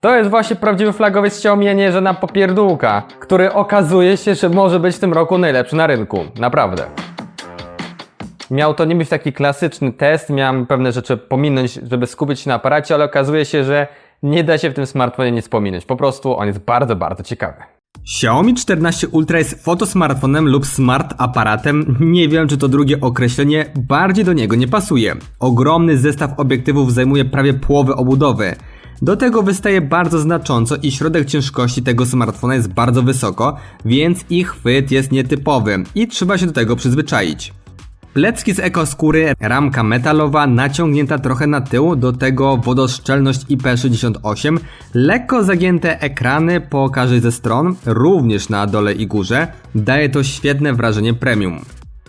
To jest właśnie prawdziwy flagowiec Xiaomi, a nie żadna popierdółka, który okazuje się, że może być w tym roku najlepszy na rynku. Naprawdę. Miał to nie być taki klasyczny test, miałem pewne rzeczy pominąć, żeby skupić się na aparacie, ale okazuje się, że nie da się w tym smartfonie nic pominąć. Po prostu on jest bardzo, bardzo ciekawy. Xiaomi 14 Ultra jest fotosmartfonem lub smart aparatem. Nie wiem, czy to drugie określenie bardziej do niego nie pasuje. Ogromny zestaw obiektywów zajmuje prawie połowę obudowy. Do tego wystaje bardzo znacząco i środek ciężkości tego smartfona jest bardzo wysoko, więc ich chwyt jest nietypowy i trzeba się do tego przyzwyczaić. Plecki z ekoskóry, ramka metalowa naciągnięta trochę na tył, do tego wodoszczelność IP68, lekko zagięte ekrany po każdej ze stron, również na dole i górze, daje to świetne wrażenie premium.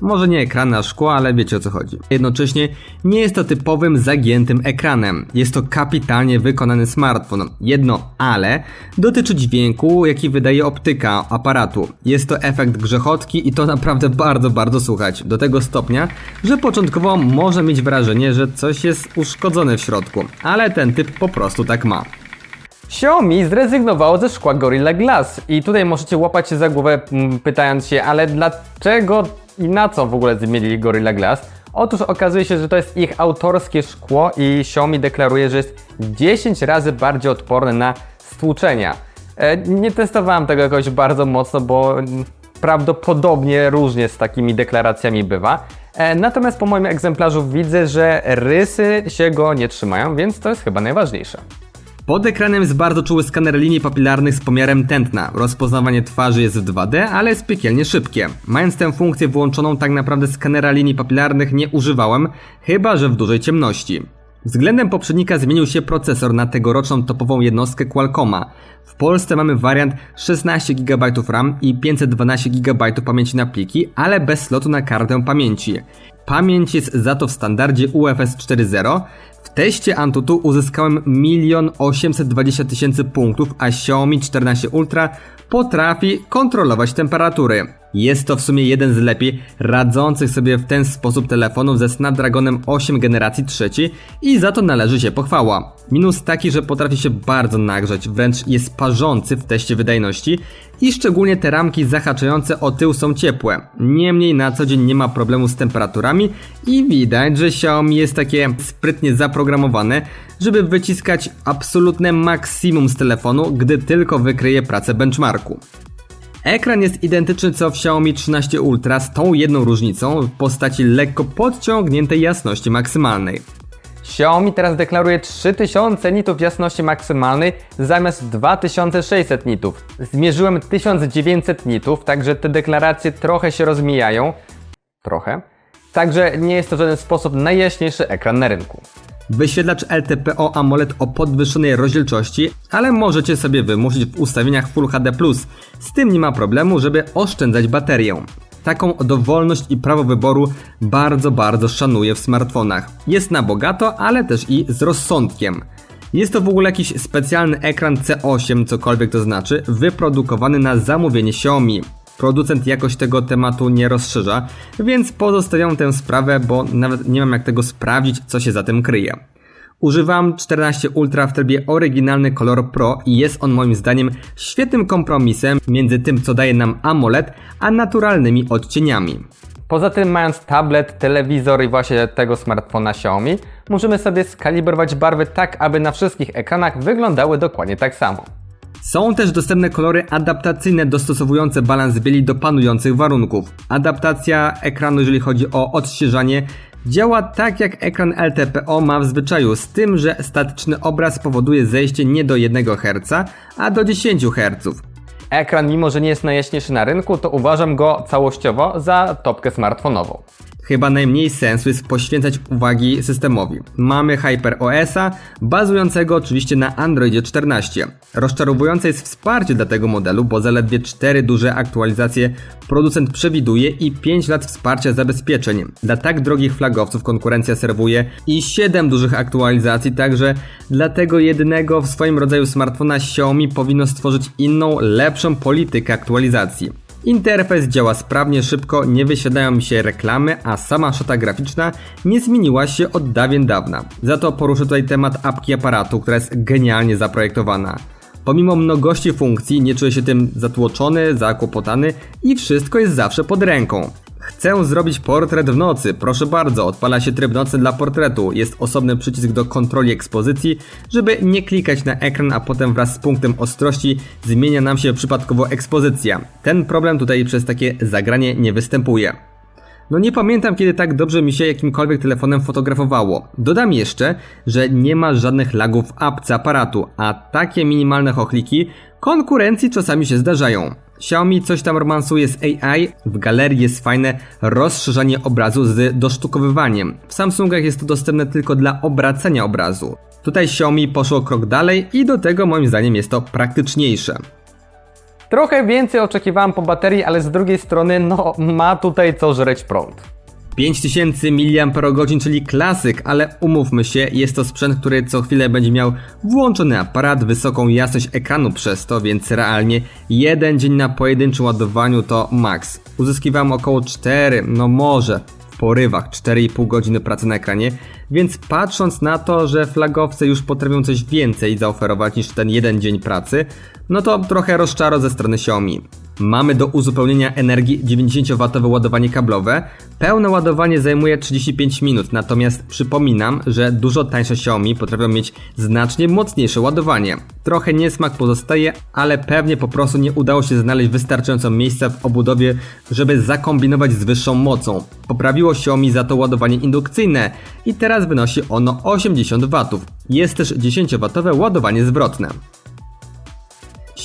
Może nie ekran na szkło, ale wiecie o co chodzi. Jednocześnie nie jest to typowym zagiętym ekranem. Jest to kapitalnie wykonany smartfon. Jedno ale dotyczy dźwięku, jaki wydaje optyka aparatu. Jest to efekt grzechotki i to naprawdę bardzo, bardzo słuchać. Do tego stopnia, że początkowo może mieć wrażenie, że coś jest uszkodzone w środku, ale ten typ po prostu tak ma. Xiaomi zrezygnowało ze szkła Gorilla Glass i tutaj możecie łapać się za głowę mm, pytając się, ale dlaczego i na co w ogóle zmienili Gorilla Glass? Otóż okazuje się, że to jest ich autorskie szkło i Xiaomi deklaruje, że jest 10 razy bardziej odporne na stłuczenia. E, nie testowałem tego jakoś bardzo mocno, bo prawdopodobnie różnie z takimi deklaracjami bywa. E, natomiast po moim egzemplarzu widzę, że rysy się go nie trzymają, więc to jest chyba najważniejsze. Pod ekranem jest bardzo czuły skaner linii papilarnych z pomiarem tętna. Rozpoznawanie twarzy jest w 2D, ale jest piekielnie szybkie. Mając tę funkcję włączoną, tak naprawdę skanera linii papilarnych nie używałem, chyba że w dużej ciemności. Względem poprzednika zmienił się procesor na tegoroczną topową jednostkę Qualcomma. W Polsce mamy wariant 16 GB RAM i 512 GB pamięci na pliki, ale bez slotu na kartę pamięci. Pamięć jest za to w standardzie UFS 4.0. W teście Antutu uzyskałem 1 820 tysięcy punktów, a Xiaomi 14 Ultra potrafi kontrolować temperatury. Jest to w sumie jeden z lepiej radzących sobie w ten sposób telefonów ze Snapdragonem 8 generacji trzeciej i za to należy się pochwała. Minus taki, że potrafi się bardzo nagrzać, wręcz jest parzący w teście wydajności i szczególnie te ramki zahaczające o tył są ciepłe. Niemniej na co dzień nie ma problemu z temperaturami i widać, że Xiaomi jest takie sprytnie zaprogramowane, żeby wyciskać absolutne maksimum z telefonu, gdy tylko wykryje pracę benchmarku. Ekran jest identyczny co w Xiaomi 13 Ultra z tą jedną różnicą w postaci lekko podciągniętej jasności maksymalnej. Xiaomi teraz deklaruje 3000 nitów jasności maksymalnej zamiast 2600 nitów. Zmierzyłem 1900 nitów, także te deklaracje trochę się rozmijają. Trochę. Także nie jest to w żaden sposób najjaśniejszy ekran na rynku. Wyświetlacz LTPO AMOLED o podwyższonej rozdzielczości, ale możecie sobie wymusić w ustawieniach Full HD+. Z tym nie ma problemu, żeby oszczędzać baterię. Taką dowolność i prawo wyboru bardzo, bardzo szanuję w smartfonach. Jest na bogato, ale też i z rozsądkiem. Jest to w ogóle jakiś specjalny ekran C8, cokolwiek to znaczy, wyprodukowany na zamówienie Xiaomi. Producent jakoś tego tematu nie rozszerza, więc pozostawiam tę sprawę, bo nawet nie mam jak tego sprawdzić, co się za tym kryje. Używam 14 Ultra w trybie oryginalny Color Pro i jest on moim zdaniem świetnym kompromisem między tym, co daje nam AMOLED, a naturalnymi odcieniami. Poza tym, mając tablet, telewizor i właśnie tego smartfona Xiaomi, możemy sobie skalibrować barwy tak, aby na wszystkich ekranach wyglądały dokładnie tak samo. Są też dostępne kolory adaptacyjne dostosowujące balans bieli do panujących warunków. Adaptacja ekranu, jeżeli chodzi o odświeżanie, działa tak jak ekran LTPO ma w zwyczaju, z tym, że statyczny obraz powoduje zejście nie do 1 Hz, a do 10 Hz. Ekran, mimo że nie jest najjaśniejszy na rynku, to uważam go całościowo za topkę smartfonową. Chyba najmniej sensu jest poświęcać uwagi systemowi. Mamy HyperOS-a, bazującego oczywiście na Androidzie 14. Rozczarowujące jest wsparcie dla tego modelu, bo zaledwie 4 duże aktualizacje producent przewiduje i 5 lat wsparcia zabezpieczeń. Dla tak drogich flagowców konkurencja serwuje i 7 dużych aktualizacji, także dla tego jedynego w swoim rodzaju smartfona Xiaomi powinno stworzyć inną, lepszą politykę aktualizacji. Interfejs działa sprawnie, szybko, nie wyświetlają mi się reklamy, a sama szata graficzna nie zmieniła się od dawien dawna. Za to poruszę tutaj temat apki aparatu, która jest genialnie zaprojektowana. Pomimo mnogości funkcji nie czuję się tym zatłoczony, zakłopotany i wszystko jest zawsze pod ręką. Chcę zrobić portret w nocy. Proszę bardzo, odpala się tryb nocy dla portretu. Jest osobny przycisk do kontroli ekspozycji, żeby nie klikać na ekran, a potem wraz z punktem ostrości zmienia nam się przypadkowo ekspozycja. Ten problem tutaj przez takie zagranie nie występuje. No nie pamiętam kiedy tak dobrze mi się jakimkolwiek telefonem fotografowało. Dodam jeszcze, że nie ma żadnych lagów w apce aparatu, a takie minimalne chochliki konkurencji czasami się zdarzają. Xiaomi coś tam romansuje z AI, w galerii jest fajne rozszerzanie obrazu z dosztukowywaniem. W Samsungach jest to dostępne tylko dla obracania obrazu. Tutaj Xiaomi poszło krok dalej i do tego moim zdaniem jest to praktyczniejsze. Trochę więcej oczekiwałem po baterii, ale z drugiej strony, no, ma tutaj co żreć prąd. 5000 mAh, czyli klasyk, ale umówmy się, jest to sprzęt, który co chwilę będzie miał włączony aparat, wysoką jasność ekranu przez to, więc realnie jeden dzień na pojedynczym ładowaniu to max. Uzyskiwałem około 4, no może w porywach 4,5 godziny pracy na ekranie, więc patrząc na to, że flagowce już potrafią coś więcej zaoferować niż ten jeden dzień pracy, no to trochę rozczaro ze strony Xiaomi. Mamy do uzupełnienia energii 90W ładowanie kablowe. Pełne ładowanie zajmuje 35 minut, natomiast przypominam, że dużo tańsze Xiaomi potrafią mieć znacznie mocniejsze ładowanie. Trochę niesmak pozostaje, ale pewnie po prostu nie udało się znaleźć wystarczająco miejsca w obudowie, żeby zakombinować z wyższą mocą. Poprawiło Xiaomi za to ładowanie indukcyjne i teraz wynosi ono 80W. Jest też 10W ładowanie zwrotne.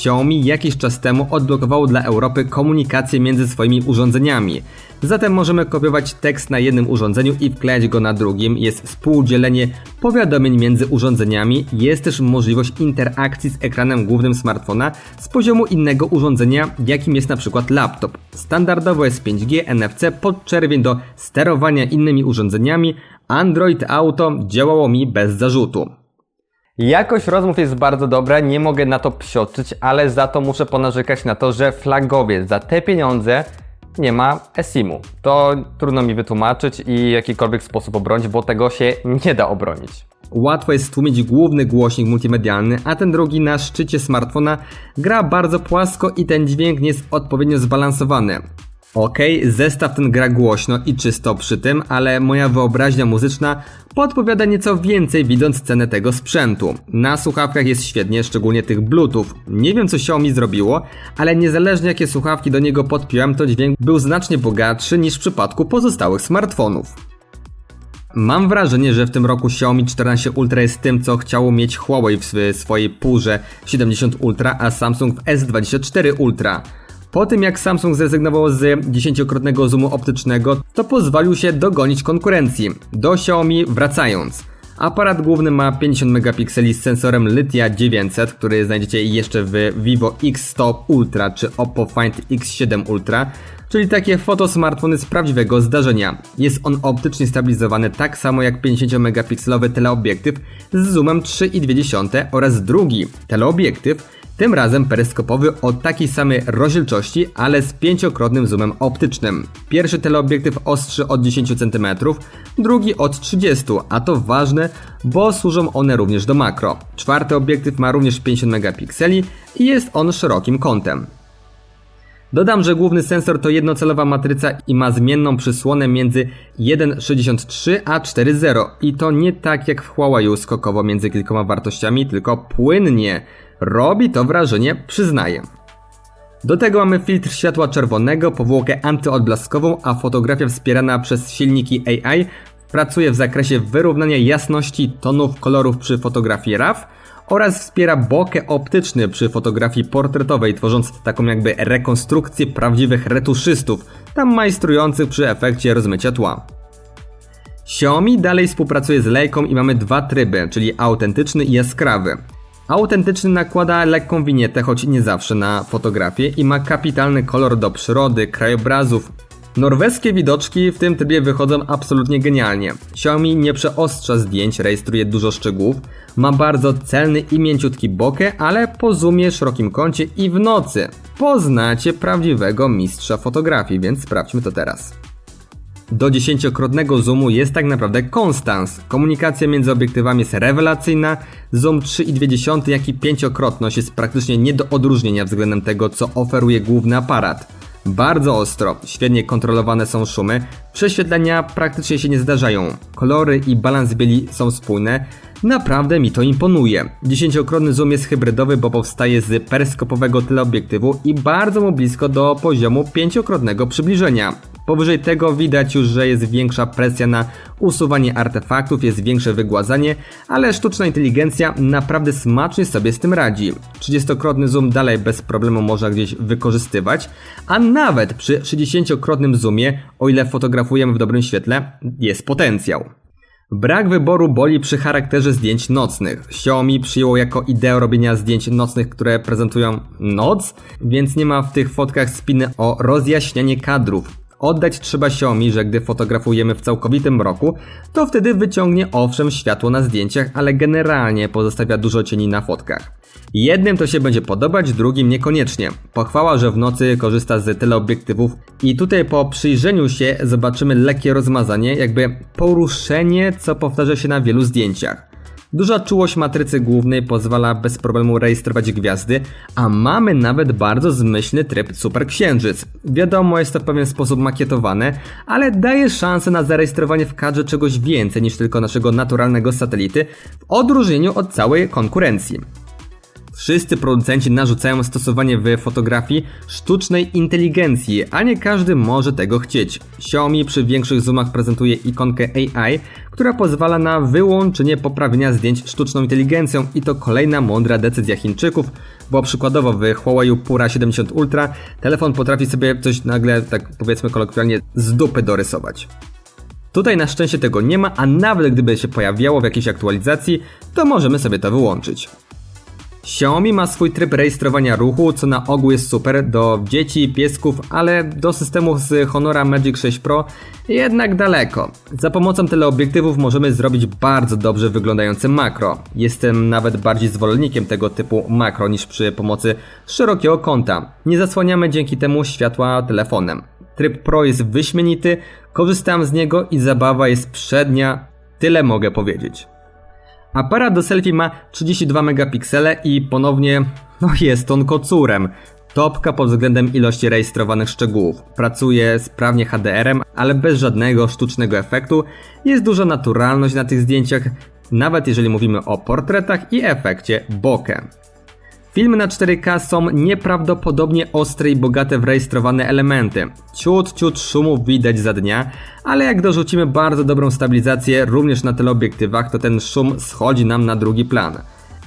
Xiaomi jakiś czas temu odblokowało dla Europy komunikację między swoimi urządzeniami. Zatem możemy kopiować tekst na jednym urządzeniu i wklejać go na drugim. Jest współdzielenie powiadomień między urządzeniami. Jest też możliwość interakcji z ekranem głównym smartfona z poziomu innego urządzenia, jakim jest na przykład laptop. Standardowo jest 5G, NFC, podczerwień do sterowania innymi urządzeniami. Android Auto działało mi bez zarzutu. Jakość rozmów jest bardzo dobra, nie mogę na to psioczyć, ale za to muszę ponarzekać na to, że flagowiec za te pieniądze nie ma eSIM-u. To trudno mi wytłumaczyć i jakikolwiek sposób obronić, bo tego się nie da obronić. Łatwo jest stłumić główny głośnik multimedialny, a ten drugi na szczycie smartfona gra bardzo płasko i ten dźwięk nie jest odpowiednio zbalansowany. Okej, zestaw ten gra głośno i czysto przy tym, ale moja wyobraźnia muzyczna podpowiada nieco więcej widząc cenę tego sprzętu. Na słuchawkach jest świetnie, szczególnie tych Bluetooth. Nie wiem co Xiaomi zrobiło, ale niezależnie jakie słuchawki do niego podpiąłem, to dźwięk był znacznie bogatszy niż w przypadku pozostałych smartfonów. Mam wrażenie, że w tym roku Xiaomi 14 Ultra jest tym, co chciało mieć Huawei w swojej purze 70 Ultra, a Samsung w S24 Ultra. Po tym jak Samsung zrezygnował z 10-krotnego zoomu optycznego, to pozwolił się dogonić konkurencji. Do Xiaomi wracając. Aparat główny ma 50 megapikseli z sensorem Lithia 900, który znajdziecie jeszcze w Vivo X100 Ultra czy Oppo Find X7 Ultra, czyli takie fotosmartfony z prawdziwego zdarzenia. Jest on optycznie stabilizowany tak samo jak 50-megapikselowy teleobiektyw z zoomem 3,2 oraz drugi teleobiektyw tym razem peryskopowy o takiej samej rozdzielczości, ale z pięciokrotnym zoomem optycznym. Pierwszy teleobiektyw ostrzy od 10 cm, drugi od 30, a to ważne, bo służą one również do makro. Czwarty obiektyw ma również 50 megapikseli i jest on szerokim kątem. Dodam, że główny sensor to jednocelowa matryca i ma zmienną przysłonę między 1,63 a 4,0 i to nie tak jak w Huawei skokowo między kilkoma wartościami, tylko płynnie. Robi to wrażenie, przyznaję. Do tego mamy filtr światła czerwonego, powłokę antyodblaskową, a fotografia wspierana przez silniki AI pracuje w zakresie wyrównania jasności tonów kolorów przy fotografii RAW oraz wspiera bokeh optyczny przy fotografii portretowej, tworząc taką jakby rekonstrukcję prawdziwych retuszystów, tam majstrujących przy efekcie rozmycia tła. Xiaomi dalej współpracuje z Leiką i mamy dwa tryby, czyli autentyczny i jaskrawy. Autentyczny nakłada lekką winietę, choć nie zawsze na fotografię i ma kapitalny kolor do przyrody, krajobrazów, Norweskie widoczki w tym trybie wychodzą absolutnie genialnie. Xiaomi nie przeostrza zdjęć, rejestruje dużo szczegółów, ma bardzo celny i mięciutki bokeh, ale po zoomie, szerokim kącie i w nocy poznacie prawdziwego mistrza fotografii, więc sprawdźmy to teraz. Do dziesięciokrotnego zoomu jest tak naprawdę konstans. Komunikacja między obiektywami jest rewelacyjna. Zoom 3,2 jak i pięciokrotność jest praktycznie nie do odróżnienia względem tego, co oferuje główny aparat. Bardzo ostro, świetnie kontrolowane są szumy, prześwietlenia praktycznie się nie zdarzają, kolory i balans bieli są spójne. Naprawdę mi to imponuje. Dziesięciokrotny zoom jest hybrydowy, bo powstaje z peryskopowego teleobiektywu i bardzo mu blisko do poziomu pięciokrotnego przybliżenia. Powyżej tego widać już, że jest większa presja na usuwanie artefaktów, jest większe wygładzanie, ale sztuczna inteligencja naprawdę smacznie sobie z tym radzi. 30-krotny zoom dalej bez problemu można gdzieś wykorzystywać, a nawet przy 60-krotnym zoomie, o ile fotografujemy w dobrym świetle, jest potencjał. Brak wyboru boli przy charakterze zdjęć nocnych. Xiaomi przyjęło jako ideę robienia zdjęć nocnych, które prezentują noc, więc nie ma w tych fotkach spiny o rozjaśnianie kadrów. Oddać trzeba Xiaomi, że gdy fotografujemy w całkowitym mroku, to wtedy wyciągnie owszem światło na zdjęciach, ale generalnie pozostawia dużo cieni na fotkach. Jednym to się będzie podobać, drugim niekoniecznie. Pochwała, że w nocy korzysta z teleobiektywów i tutaj po przyjrzeniu się zobaczymy lekkie rozmazanie, jakby poruszenie, co powtarza się na wielu zdjęciach. Duża czułość matrycy głównej pozwala bez problemu rejestrować gwiazdy, a mamy nawet bardzo zmyślny tryb Super Księżyc. Wiadomo, jest to w pewien sposób makietowane, ale daje szansę na zarejestrowanie w kadrze czegoś więcej niż tylko naszego naturalnego satelity, w odróżnieniu od całej konkurencji. Wszyscy producenci narzucają stosowanie w fotografii sztucznej inteligencji, a nie każdy może tego chcieć. Xiaomi przy większych zoomach prezentuje ikonkę AI, która pozwala na wyłączenie poprawienia zdjęć sztuczną inteligencją i to kolejna mądra decyzja Chińczyków, bo przykładowo w Huawei Pura 70 Ultra telefon potrafi sobie coś nagle, tak powiedzmy kolokwialnie, z dupy dorysować. Tutaj na szczęście tego nie ma, a nawet gdyby się pojawiało w jakiejś aktualizacji, to możemy sobie to wyłączyć. Xiaomi ma swój tryb rejestrowania ruchu, co na ogół jest super do dzieci, piesków, ale do systemów z Honora Magic 6 Pro jednak daleko. Za pomocą teleobiektywów możemy zrobić bardzo dobrze wyglądające makro. Jestem nawet bardziej zwolennikiem tego typu makro niż przy pomocy szerokiego kąta. Nie zasłaniamy dzięki temu światła telefonem. Tryb Pro jest wyśmienity, korzystam z niego i zabawa jest przednia. Tyle mogę powiedzieć. Aparat do selfie ma 32 megapiksele i ponownie, no jest on kocurem. Topka pod względem ilości rejestrowanych szczegółów. Pracuje sprawnie HDR-em, ale bez żadnego sztucznego efektu. Jest duża naturalność na tych zdjęciach, nawet jeżeli mówimy o portretach i efekcie bokeh. Filmy na 4K są nieprawdopodobnie ostre i bogate w rejestrowane elementy. Ciut, ciut szumów widać za dnia, ale jak dorzucimy bardzo dobrą stabilizację również na teleobiektywach, to ten szum schodzi nam na drugi plan.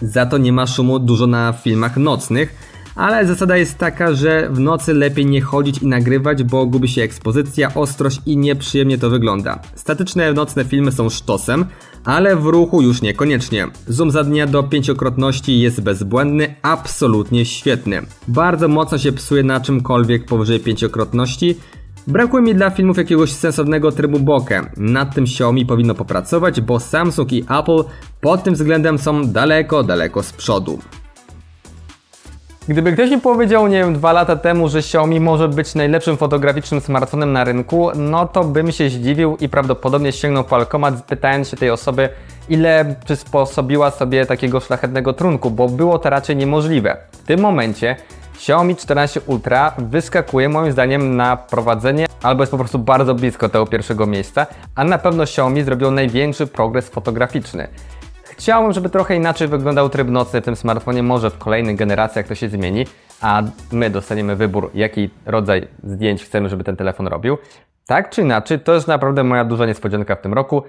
Za to nie ma szumu dużo na filmach nocnych, ale zasada jest taka, że w nocy lepiej nie chodzić i nagrywać, bo gubi się ekspozycja, ostrość i nieprzyjemnie to wygląda. Statyczne nocne filmy są sztosem, ale w ruchu już niekoniecznie. Zoom za dnia do pięciokrotności jest bezbłędny, absolutnie świetny. Bardzo mocno się psuje na czymkolwiek powyżej pięciokrotności. Brakuje mi dla filmów jakiegoś sensownego trybu bokeh. Nad tym Xiaomi powinno popracować, bo Samsung i Apple pod tym względem są daleko, daleko z przodu. Gdyby ktoś mi powiedział, nie wiem, dwa lata temu, że Xiaomi może być najlepszym fotograficznym smartfonem na rynku, no to bym się zdziwił i prawdopodobnie sięgnął po alkomat, pytając się tej osoby, ile przysposobiła sobie takiego szlachetnego trunku, bo było to raczej niemożliwe. W tym momencie Xiaomi 14 Ultra wyskakuje moim zdaniem na prowadzenie, albo jest po prostu bardzo blisko tego pierwszego miejsca, a na pewno Xiaomi zrobił największy progres fotograficzny. Chciałbym, żeby trochę inaczej wyglądał tryb nocny w tym smartfonie, może w kolejnych generacjach to się zmieni, a my dostaniemy wybór, jaki rodzaj zdjęć chcemy, żeby ten telefon robił. Tak czy inaczej, to jest naprawdę moja duża niespodzianka w tym roku.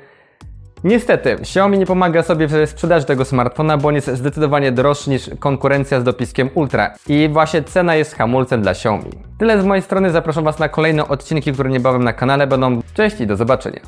Niestety, Xiaomi nie pomaga sobie w sprzedaży tego smartfona, bo on jest zdecydowanie droższy niż konkurencja z dopiskiem Ultra i właśnie cena jest hamulcem dla Xiaomi. Tyle z mojej strony, zapraszam Was na kolejne odcinki, które niebawem na kanale będą. Cześć i do zobaczenia.